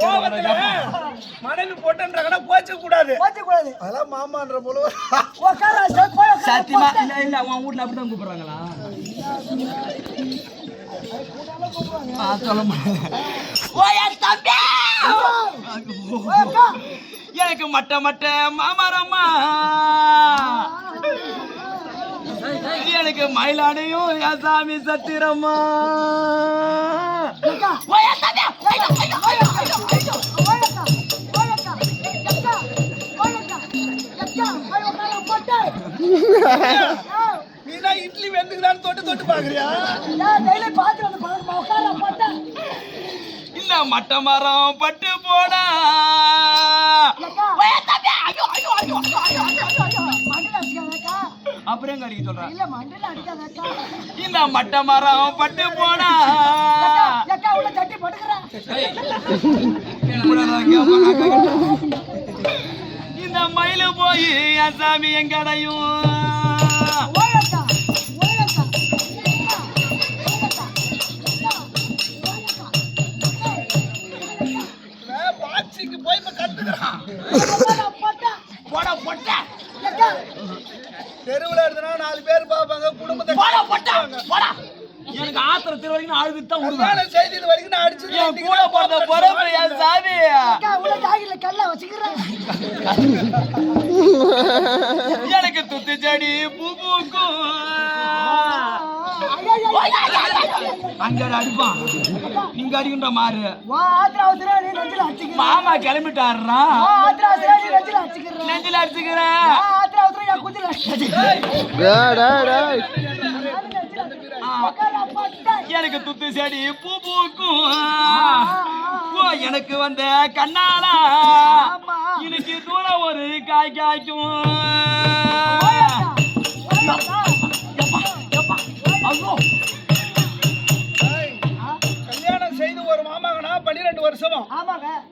கோவத்துல மனைவி பொட்டுன்ற கடை போச்சு கூடாது அதெல்லாம் மாமான்ற போல சத்தியமா இல்ல இல்ல உன் வீட்ல அப்படிதான் கூப்பிடுறாங்களா சொல்ல முடியாது எனக்கு மட்ட மட்ட மாமரம்மா எனக்கு மயிலானையும் என் சாமி சத்திரம்மா ஓயா தம்பி ஐயோ, ஐயோ, ஐயோ, ஐயோ, ஐயோ. நீ தான் இட்லி வெந்துக்குதான்னு தொட்டு தொட்டு பாக்குறியா இந்த மட்ட மரம் பட்டு போனா அப்புறம் எங்க அடிக்க சொல்றேன் இந்த மட்ட மரம் பட்டு போனா. இந்த மயிலு போய் என் சாமி எங்கடையும் போய் கத்துக்கிறான் போட பொட்ட தெருவுல இருந்தனா நாலு பேர் பாப்பாங்க குடும்பத்தை போட பொட்ட. போடா. எனக்கு ஆத்திர திருவரைக்கும் அழுது தான் விடுவேன் செய்தி வரைக்கும் நான் அடிச்சு என் கூட போறத பொறுப்பு என் சாமி. எனக்கு துத்து செடி பூ பூக்கும். அங்க அடிப்பான். இங்க அடிக்கின்ற மாறு. மாமா கிளம்பிட்டாருனா நெஞ்சில அடிச்சுக்கிறேன் எனக்கு துத்து செடி பூ பூக்கும். எனக்கு வந்த கண்ணாலா. இன்னைக்கு தூரம் ஒரு காய் காய்க்கும். ஐயோ. வருஷமா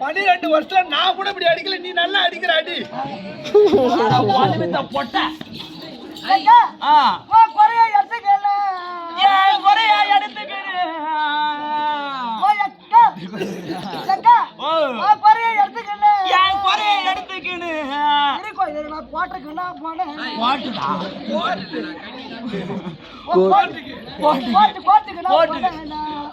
பன்னிரெண்டு வருஷம் நான் கூட இப்படி அடிக்கல நீ நல்லா அடிக்கிற அடி பொட்டை. ஆ, ஏன் குறையா எடுத்துக்கிறேன்? ஓ, ஏன் குறைய எடுத்துக்கின்னு? போட்டுடா. போனடா.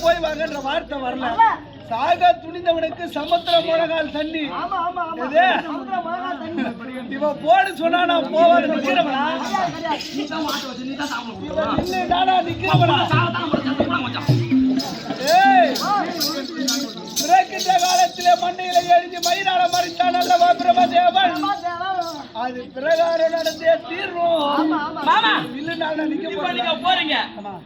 போய் வாங்கன்ற வார்த்தை வரல. சாக துணிந்தவனுக்கு சமுத்திர முழங்கால் தண்ணி? இவன் போடு சொன்னா நான் போவாத. நிக்கிறவனா நானா நிக்கிறவனா காலத்திலே மண்ணில எரிஞ்சு மயிலாட மறித்தான் அல்லவா பிரமதேவன் அது பிரகாரம் நடந்தே தீர்வோம் மாமா இல்ல இப்ப போறேன் நீங்க போறீங்க.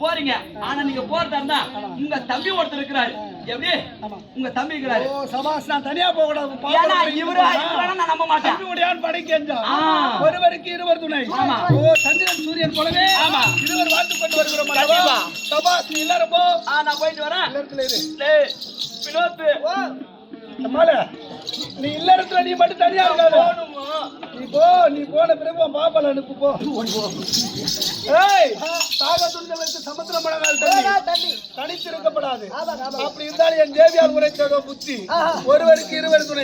போறீங்க. ஆனா நீங்க போறதா இருந்தா உங்க தம்பி ஒருத்தர் இருக்கிறாரு. எப்படி. உங்க தம்பி இருக்கிறாரு. ஓ சபாஸ் நான் தனியா போக கூடாது. ஏன்னா இவரு நான் நம்ப மாட்டேன். தம்பி உடையான் படைக்கெஞ்சா ஆ. ஒருவருக்கு இருவர் துணை. ஆமா. ஓ சந்திரன் சூரியன் போலவே ஆமா. இருவர் வாழ்ந்து கொண்டு வருகிறோம் கண்டிப்பா. சபாஸ் நீ எல்லாரும் போ. நான் போயிட்டு வரேன். இல்லறத்துல இரு. டேய், வினோத் ஓ. அம்மால நீ இல்லறத்துல நீ மட்டும் தனியா இருக்காத. நீ போ நீ போன பிறகு உன் பாப்பால அனுப்பு போ. ஏய் சாக துண்டவருக்கு சமுத்திர மழங்கால் தண்ணி தனித்திருக்கப்படாது அப்படி இருந்தாலும் என் தேவியால் உரைத்ததோ புத்தி. ஒருவருக்கு இருவர் துணை.